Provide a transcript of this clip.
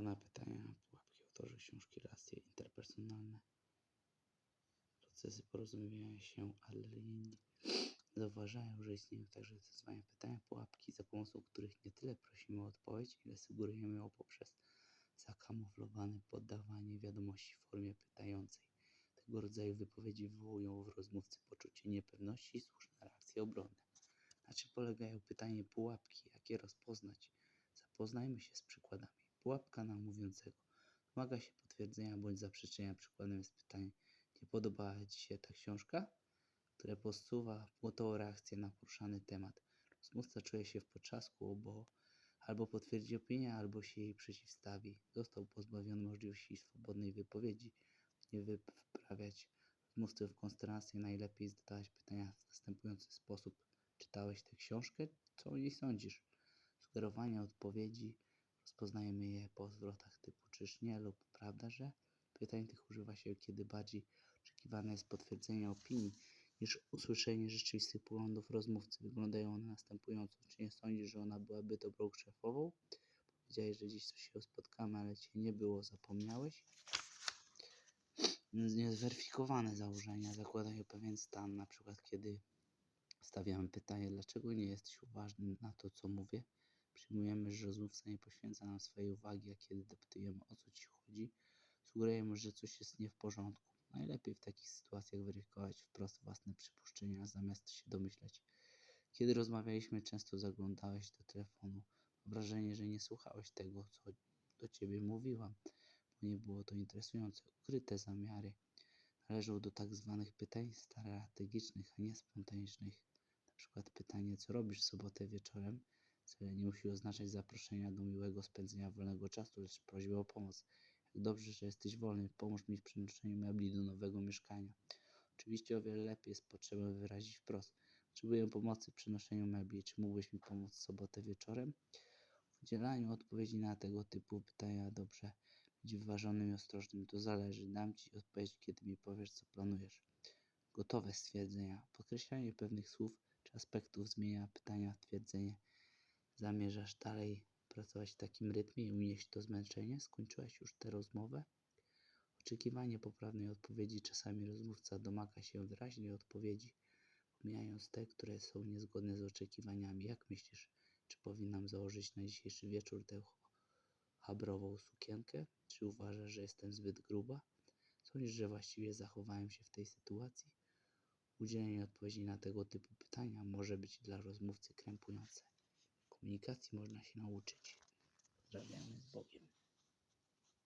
Rana pytania, pułapki autorzy książki, relacje interpersonalne, procesy porozumiewania się, ale inni zauważają, że istnieją także zwane pytania, pułapki, za pomocą których nie tyle prosimy o odpowiedź, ile sugerujemy ją poprzez zakamuflowane poddawanie wiadomości w formie pytającej. Tego rodzaju wypowiedzi wywołują w rozmówcy poczucie niepewności i słuszne reakcje obronne. Na czym polegają pytanie pułapki? Jak je rozpoznać? Zapoznajmy się z przykładami. Pułapka na mówiącego. Wymaga się potwierdzenia bądź zaprzeczenia. Przykładem jest pytanie: Nie podobała Ci się ta książka? Które posuwa gotową reakcję na poruszany temat. Rozmówca czuje się w potrzasku, bo albo potwierdzi opinię, albo się jej przeciwstawi. Został pozbawiony możliwości swobodnej wypowiedzi. Nie wyprawiać rozmówcy w konsternację. Najlepiej zadawać pytania w następujący sposób. Czytałeś tę książkę? Co o niej sądzisz? Sugerowanie odpowiedzi. Rozpoznajemy je po zwrotach typu czyż nie lub prawda, że? Pytań tych używa się, kiedy bardziej oczekiwane jest potwierdzenie opinii niż usłyszenie rzeczywistych poglądów rozmówcy. Wyglądają one następująco. Czy nie sądzisz, że ona byłaby dobrą szefową? Powiedziałeś, że dziś się spotkamy, ale cię nie było. Zapomniałeś? Niezweryfikowane założenia zakładają pewien stan, na przykład kiedy stawiamy pytanie, dlaczego nie jesteś uważny na to, co mówię? Przyjmujemy, że rozmówca nie poświęca nam swojej uwagi, a kiedy dopytujemy, o co ci chodzi, sugerujemy, że coś jest nie w porządku. Najlepiej w takich sytuacjach weryfikować wprost własne przypuszczenia, zamiast się domyślać. Kiedy rozmawialiśmy, często zaglądałeś do telefonu. Mam wrażenie, że nie słuchałeś tego, co do ciebie mówiłam, bo nie było to interesujące. Ukryte zamiary należą do tak zwanych pytań strategicznych, a nie spontanicznych. Na przykład pytanie, co robisz w sobotę wieczorem, nie musi oznaczać zaproszenia do miłego spędzenia wolnego czasu, lecz prośbę o pomoc. Jak dobrze, że jesteś wolny, pomóż mi w przenoszeniu mebli do nowego mieszkania. Oczywiście o wiele lepiej jest potrzebę wyrazić wprost. Potrzebuję pomocy w przenoszeniu mebli. Czy mógłbyś mi pomóc w sobotę wieczorem? W udzielaniu odpowiedzi na tego typu pytania dobrze być wyważonym i ostrożnym. To zależy. Dam ci odpowiedź, kiedy mi powiesz, co planujesz. Gotowe stwierdzenia. Podkreślanie pewnych słów czy aspektów zmienia pytania w twierdzenie. Zamierzasz dalej pracować w takim rytmie i unieść to zmęczenie? Skończyłaś już tę rozmowę? Oczekiwanie poprawnej odpowiedzi. Czasami rozmówca domaga się wyraźnej odpowiedzi, pomijając te, które są niezgodne z oczekiwaniami. Jak myślisz, czy powinnam założyć na dzisiejszy wieczór tę habrową sukienkę? Czy uważasz, że jestem zbyt gruba? Sądzisz, że właściwie zachowałem się w tej sytuacji? Udzielenie odpowiedzi na tego typu pytania może być dla rozmówcy krępujące komunikacji można się nauczyć. Pozdrawiamy z Bogiem.